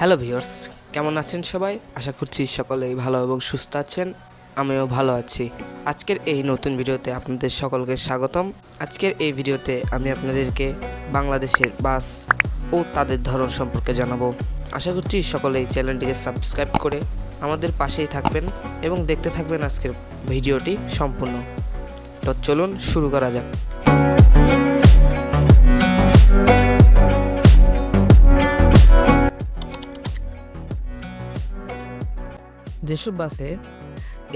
Hello viewers, কেমন আছেন সবাই? আশা করছি সকলেই ভালো এবং সুস্থ আছেন, আমিও ভালো আছি। আজকের এই নতুন ভিডিওতে আপনাদের সকলকে স্বাগতম। আজকের এই ভিডিওতে আমি আপনাদেরকে বাংলাদেশের বাস ও তাদের ধরন সম্পর্কে জানাব। আশা করছি সকলেই চ্যানেলটিকে সাবস্ক্রাইব করে আমাদের পাশেই থাকবেন এবং দেখতে থাকবেন আজকের ভিডিওটি সম্পূর্ণ। তো চলুন শুরু করা যাক। যেসব বাসে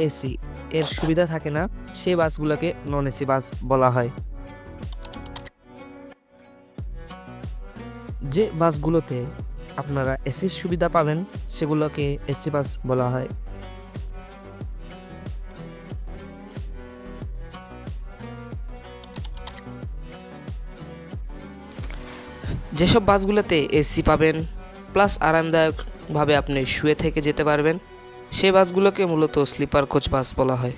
এসি এর সুবিধা থাকে না, সেই বাসগুলোকে নন এসি বাস বলা হয়। যে বাসগুলোতে আপনারা এসির সুবিধা পাবেন, সেগুলোকে এসি বাস বলা হয়। যেসব বাসগুলোতে এসি পাবেন প্লাস আরামদায়কভাবে আপনি শুয়ে থেকে যেতে পারবেন সেই বাসগুলোকে মূলত স্লিপার কোচ বাস বলা হয়।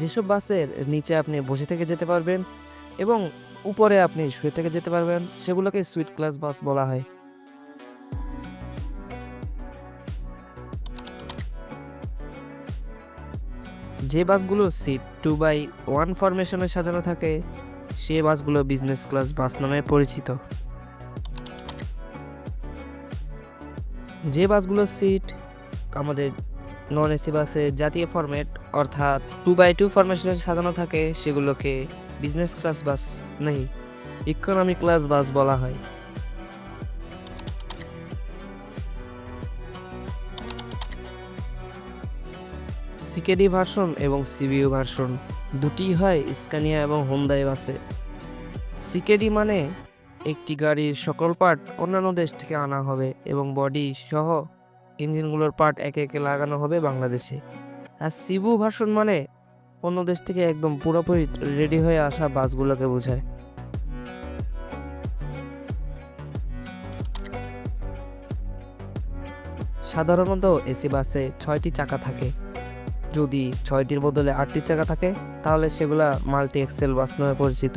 যেসব বাসের নিচে আপনি বসে থেকে যেতে পারবেন এবং উপরে আপনি শুয়ে থেকে যেতে পারবেন, সেগুলোকে সুইট ক্লাস বাস বলা হয়। যে বাসগুলো সিট টু বাই ওয়ান ফরমেশনে সাজানো থাকে সে বাসগুলো বিজনেস ক্লাস বাস নামে পরিচিত। যে বাসগুলোর সিট আমাদের নন এসি বাসে জাতীয় ফরম্যাট অর্থাৎ টু বাই টু ফরমেশনে সাজানো থাকে, সেগুলোকে বিজনেস ক্লাস বাস নেই ইকোনমি ক্লাস বাস বলা হয়। সিকেডি ভার্সন এবং সিবিইউ ভার্সন দুটিই হয় স্কানিয়া এবং হোন্দাই বাসে। সিকেডি মানে একটি গাড়ির সকল পার্ট অন্যান্য দেশ থেকে আনা হবে এবং বডি সহ ইঞ্জিনগুলোর পার্ট একে একে লাগানো হবে বাংলাদেশে। আর সিবু ভার্সন মানে অন্য দেশ থেকে একদম পুরোপুরি রেডি হয়ে আসা বাসগুলোকে বোঝায়। সাধারণত এসি বাসে ছয়টি চাকা থাকে। যদি ছয়টির বদলে আটটি চাকা থাকে, তাহলে সেগুলা মাল্টি এক্সেল বাস নামে পরিচিত।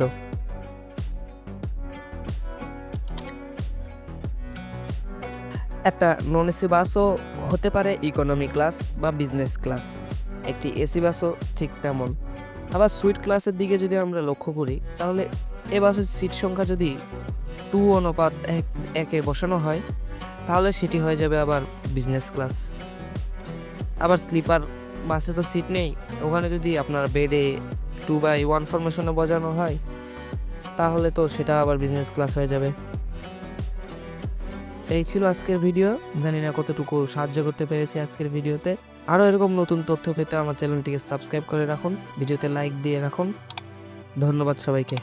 একটা নন এসি বাসও হতে পারে ইকোনমি ক্লাস বা বিজনেস ক্লাস একটি এসি বাসও ঠিক তেমন। আবার সুইট ক্লাসের দিকে যদি আমরা লক্ষ্য করি, তাহলে এ বাসের সিট সংখ্যা যদি টু অনুপাত এক, একে বসানো হয়, তাহলে সেটি হয়ে যাবে আবার বিজনেস ক্লাস আবার স্লিপার বাসে তো সিট নেই। ওখানে যদি আপনার বেডে টু বাই ওয়ান ফরমেশনে বজানো হয়, তাহলে তো সেটা আবার বিজনেস ক্লাস হয়ে যাবে। এই ছিল আজকের ভিডিও জানি না কতটুকু সাহায্য করতে পেরেছি আজকের ভিডিওতে আরও এরকম নতুন তথ্য পেতে আমার চ্যানেলটিকে সাবস্ক্রাইব করে রাখুন ভিডিওতে লাইক দিয়ে রাখুন। ধন্যবাদ সবাইকে।